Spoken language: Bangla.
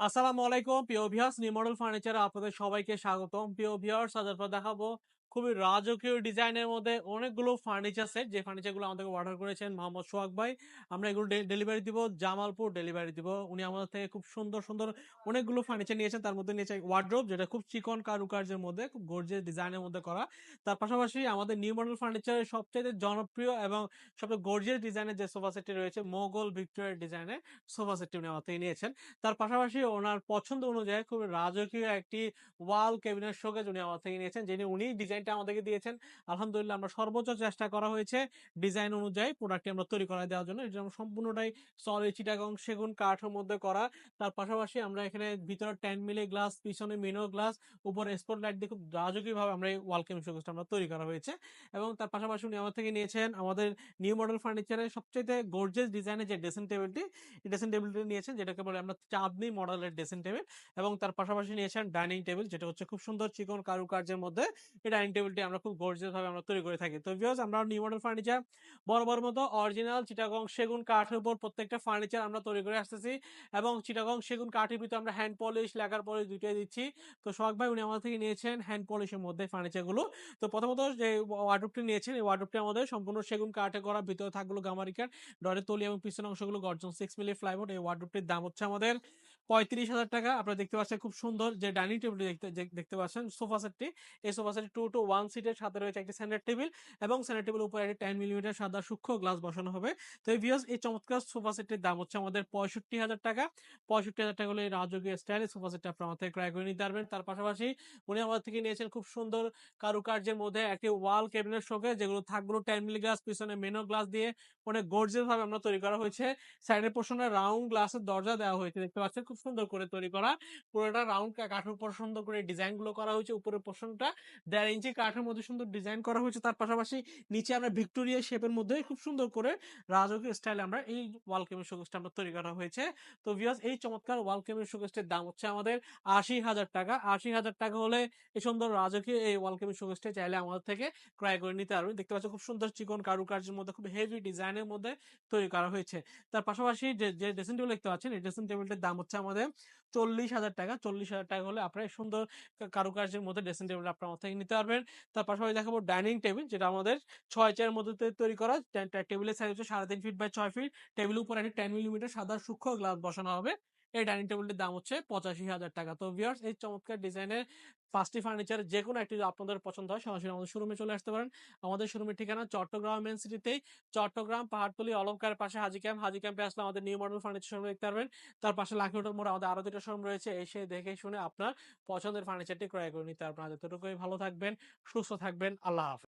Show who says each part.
Speaker 1: আসসালামু আলাইকুম। প্রিয় নিউ মডেল ফার্নিচারে আপনাদের সবাইকে স্বাগতম। প্রিয় আজ আপনাদের দেখাবো খুবই রাজকীয় ডিজাইনের মধ্যে অনেকগুলো ফার্নিচার সেট যে ফার্নিচারগুলো আমাদেরকে অর্ডার করেছেন মোহাম্মদ সোহাগ ভাই, আমরা এগুলো ডেলিভারি দিব, জামালপুর ডেলিভারি দিব। উনি আমাদের থেকে খুব সুন্দর সুন্দর অনেকগুলো ফার্নিচার নিয়েছেন, তার মধ্যে নিয়েছে ওয়ার্ড্রোব যেটা খুব চিকন কারুকার্যের মধ্যে, খুব গর্জিয়াস ডিজাইনের মধ্যে করা। তার পাশাপাশি আমাদের নিউ মডেল ফার্নিচারের সবচেয়ে জনপ্রিয় এবং সবচেয়ে গর্জিয়াস ডিজাইনের যে সোফা সেটটি রয়েছে, মোগল ভিক্টোরিয়ার ডিজাইনের সোফা সেটটি উনি আমার নিয়েছেন। তার পাশাপাশি ওনার পছন্দ অনুযায়ী খুব রাজকীয় একটি ওয়াল ক্যাবিনেট শোকেজ উনি আমার থেকে নিয়েছেন, যিনি উনি ডিজাইনটা আমাদেরকে দিয়েছেন। আলহামদুলিল্লাহ আমরা সর্বোচ্চ চেষ্টা করা হয়েছে ডিজাইন অনুযায়ী প্রোডাক্টটি আমরা তৈরি করে দেওয়ার জন্য। এটা সম্পূর্ণটাই সলিড চিটাগং সেগুন কাঠের মধ্যে করা। তার পাশাপাশি আমরা এখানে ভিতরে টেন মিলি গ্লাস পিছনে মিনো গ্লাস উপরে স্পট লাইট দিয়ে খুব রাজকীয় ভাবে আমরা এই ওয়াল শোকেজটা আমরা তৈরি করা হয়েছে। এবং তার পাশাপাশি উনি আমার থেকে নিয়েছেন আমাদের নিউ মডেল ফার্নিচারের সবচেয়ে গর্জিয়াস ডিজাইনের যে ড্রেসিং টেবিলটি ড্রেসিং টেবিলটি নিয়েছেন যেটাকে বলে আমরা চাঁদনি মডেলের ড্রেসিং টেবিল এবং তার পাশাপাশি নিয়েছেন ডাইনিং টেবিল যেটা হচ্ছে খুব সুন্দর চিকন কারুকার্যের মধ্যে। এই ডাইনিং টেবিলটি আমরা খুব গর্জিয়াস ভাবে আমরা তৈরি করে থাকি। তো ভিউয়ার্স আমরা নিউ মডেল ফার্নিচার বড় মতো অরিজিনাল চিটাগং সেগুন কাঠের উপর প্রত্যেকটা ফার্নিচার আমরা তৈরি করে আসতেছি এবং চিটাগং সেগুন কাঠের ভিতরে আমরা হ্যান্ড পলিশ লেখার পলিশ দুইটাই দিচ্ছি। তো সোহাগ ভাই, উনি আমাদের থেকে নিয়েছেন হ্যান্ড পলিশের মধ্যে ফার্নিচারগুলো তো প্রথমত যে ওয়ার্ডরোবটি নিয়েছেন, এই ওয়ার্ডরোবটি আমাদের সম্পূর্ণ সেগুন কাঠে করা ভিতরে থাকগুলো গামারি কাঠ ডরের তলি এবং পিছনের অংশগুলো গর্জন সিক্স মিলি ফ্লাইবোর্ড এই ওয়ার্ডরোবটির দাম হচ্ছে আমাদের পঁয়ত্রিশ হাজার টাকা আপনারা দেখতে পাচ্ছেন খুব সুন্দর যে ডাইনিং টেবিল দেখতে পাচ্ছেন সোফা সেটটি। এই সোফা সেটটি টু টু ওয়ান সিটের সাথে রয়েছে একটি সেন্টার টেবিল এবং সেন্টার টেবিল উপরে একটি টেন মিলিমিটার সাদা সূক্ষ্ম গ্লাস বসানো হবে। তো এই ভিউয়ার্স এই চমৎকার সোফা সেটটির দাম হচ্ছে আমাদের পঁয়ষট্টি হাজার টাকা। পঁয়ষট্টি হাজার টাকা হলে রাজকীয় স্টাইলের সোফা সেটটা আপনার থেকে ক্রয় করে নিতে পারবেন। তার পাশাপাশি উনি আমাদের থেকে নিয়েছেন খুব সুন্দর কারুকার্যের মধ্যে একটি ওয়াল ক্যাবিনেট শোকে যেগুলো থাকগুলো টেন মিলি গ্লাস পিছনে মেনো গ্লাস দিয়ে অনেক গর্জিয়াস ভাবে আমরা তৈরি করা হয়েছে। সাইডের পোর্শনে রাউন্ড গ্লাসের দরজা দেওয়া হয়েছে, দেখতে পাচ্ছেন? খুব সুন্দর করে তৈরি করা। পুরোটা রাউন্ড কাঠের উপর সুন্দর করে ডিজাইনগুলো করা হয়েছে, উপরের পোর্শনটা দেড় ইঞ্চি কাঠের মধ্যে সুন্দর ডিজাইন করা হয়েছে, তার পাশাপাশি নিচে আমরা ভিক্টোরিয়া শেপের মধ্যে খুব সুন্দর করে রাজকীয় স্টাইলে আমরা এই ওয়াল কেমির শোকেসটা আমরা তৈরি করা হয়েছে। তো ভিউয়ার্স এই চমৎকার ওয়াল কেমির শোকেসটির দাম হচ্ছে আমাদের আশি হাজার টাকা। আশি হাজার টাকা হলে এই সুন্দর রাজকীয় এই ওয়াল কেমির শোকেসটা চাইলে আমাদের থেকে ক্রয় করে নিতে পারবেন। দেখতে পাচ্ছেন খুব সুন্দর চিকন কারুকার্যের মধ্যে, খুব হেভি ডিজাইনের মধ্যে তৈরি করা হয়েছে। তার পাশাপাশি যে যে ড্রেসিং টেবিল দেখতে পাচ্ছেন, এই ড্রেসিং টেবিলটির দাম হচ্ছে আমাদের চল্লিশ হাজার টাকা। চল্লিশ হাজার টাকা হলে আপনার সুন্দর কারুকার্যের মধ্যে ড্রেসিং টেবিল আপনার মাথায় নিতে পারবেন। তার পাশাপাশি দেখাবো ডাইনিং টেবিল যেটা আমাদের ছয় চেয়ার মধ্যে তৈরি করা। টেবিলের সাইজ হচ্ছে সাড়ে তিন ফিট বাই ছয় ফিট টেবিল উপর একটি টেন মিলিমিটার সাদা সূক্ষ্ম গ্লাস বসানো হবে। এই ডাইনিং টেবিলটির দাম হচ্ছে পঁচাশি হাজার টাকা। তো ভিউয়ার্স এই চমৎকার ডিজাইনের পাঁচটি ফার্নিচার যে কোনো একটি আপনাদের পছন্দ হয়, সরাসরি আমাদের শোরুমে চলে আসতে পারেন। আমাদের শোরুমের ঠিকানা চট্টগ্রাম মেন সিটিতেই চট্টগ্রাম, পাহাড়তলি অলঙ্কার পাশে হাজি ক্যাম্প হাজি ক্যাম্পে আসলে আমাদের নিউ মডেল ফার্নিচার শোরুম দেখতে পারবেন। তার পাশে লাখি হোটেল মোড় আমাদের আরও দুটো শোরুম রয়েছে। এসে দেখে শুনে আপনার পছন্দের ফার্নিচারটি ক্রয় করে নিতে আজ এতটুকুই, ভালো থাকবেন, সুস্থ থাকবেন, আল্লাহ হাফেজ।